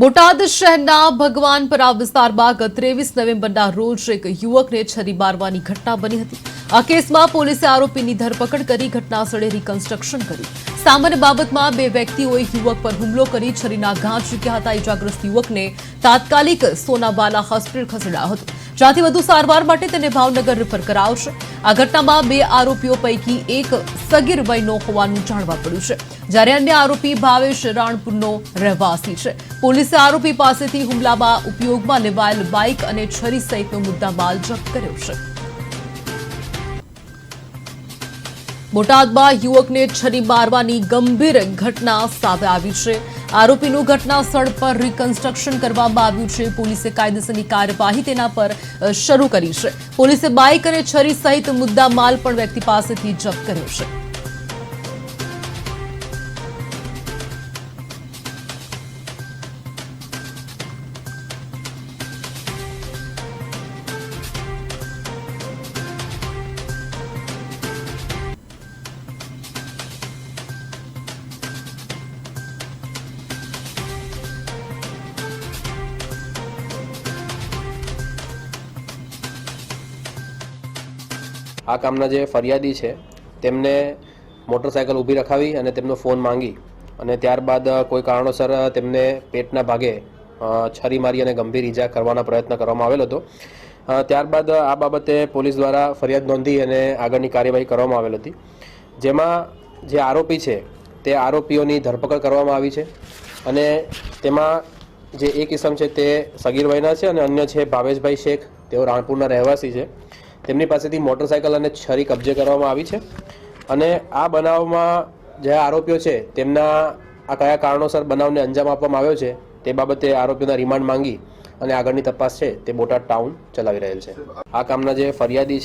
બોટાદ શહેરના ભગવાનપરા વિસ્તારમાં ગત ત્રેવીસ નવેમ્બરના રોજ એક યુવકને છરી મારવાની ઘટના બની હતી. આ કેસમાં પોલીસે આરોપીની ધરપકડ કરી ઘટનાસ્થળે રિકન્સ્ટ્રક્શન કર્યું સામાન્ય બાબતમાં બે વ્યક્તિઓએ યુવક પર હુમલો કરી છરીના ઘા ચૂક્યા હતા. ઇજાગ્રસ્ત યુવકને તાત્કાલિક સોનાવાલા હોસ્પિટલ ખસેડાયો હતો. જ્યાંથી વધુ સારવાર માટે તેને ભાવનગર રેફર કરાવશે. આ ઘટનામાં બે આરોપીઓ પૈકી એક સગીર વયનો હોવાનું જાણવા મળ્યું છે. જ્યારે અન્ય આરોપી ભાવેશ રાણપુરનો રહેવાસી છે. પોલીસે આરોપી પાસેથી હુમલામાં ઉપયોગમાં લેવાયેલ બાઇક અને છરી સહિતનો મુદ્દામાલ જપ્ત કર્યો છે. બોટાદમાં યુવકને છરી મારવાની ગંભીર ઘટના સામે આવી છે. આરોપીનું ઘટના સ્થળ પર રિકન્સ્ટ્રક્શન કરવામાં આવ્યું છે. પોલીસે કાયદેસરની કાર્યવાહી તેના પર શરૂ કરી છે. પોલીસે બાઇક અને છરી સહિત મુદ્દા માલ પણ વ્યક્તિ પાસેથી જપ્ત કર્યો છે. આ કામના જે ફરિયાદી છે, તેમને મોટરસાયકલ ઊભી રખાવી અને તેમનો ફોન માંગી અને ત્યારબાદ કોઈ કારણોસર તેમને પેટના ભાગે છરી મારી અને ગંભીર ઈજા કરવાના પ્રયત્ન કરવામાં આવેલો હતો. ત્યારબાદ આ બાબતે પોલીસ દ્વારા ફરિયાદ નોંધી અને આગળની કાર્યવાહી કરવામાં આવેલ હતી. જેમાં જે આરોપી છે, તે આરોપીઓની ધરપકડ કરવામાં આવી છે અને તેમાં જે એક ઇસમ છે, તે સગીર વયના છે અને અન્ય છે, ભાવેશભાઈ શેખ. તેઓ રાણપુરના રહેવાસી છે. તેમની પાસેથી મોટરસાયકલ અને છરી કબજે કરવામાં આવી છે. અને આ બનાવમાં જે આરોપીઓ છે, તેમના આ કયા કારણોસર બનાવને અંજામ આપવામાં આવ્યો છે, તે બાબતે આરોપીઓના રિમાન્ડ માંગી અને આગળની તપાસ છે, તે બોટાદ ટાઉન ચલાવી રહેલ છે. આ કામના જે ફરિયાદી છે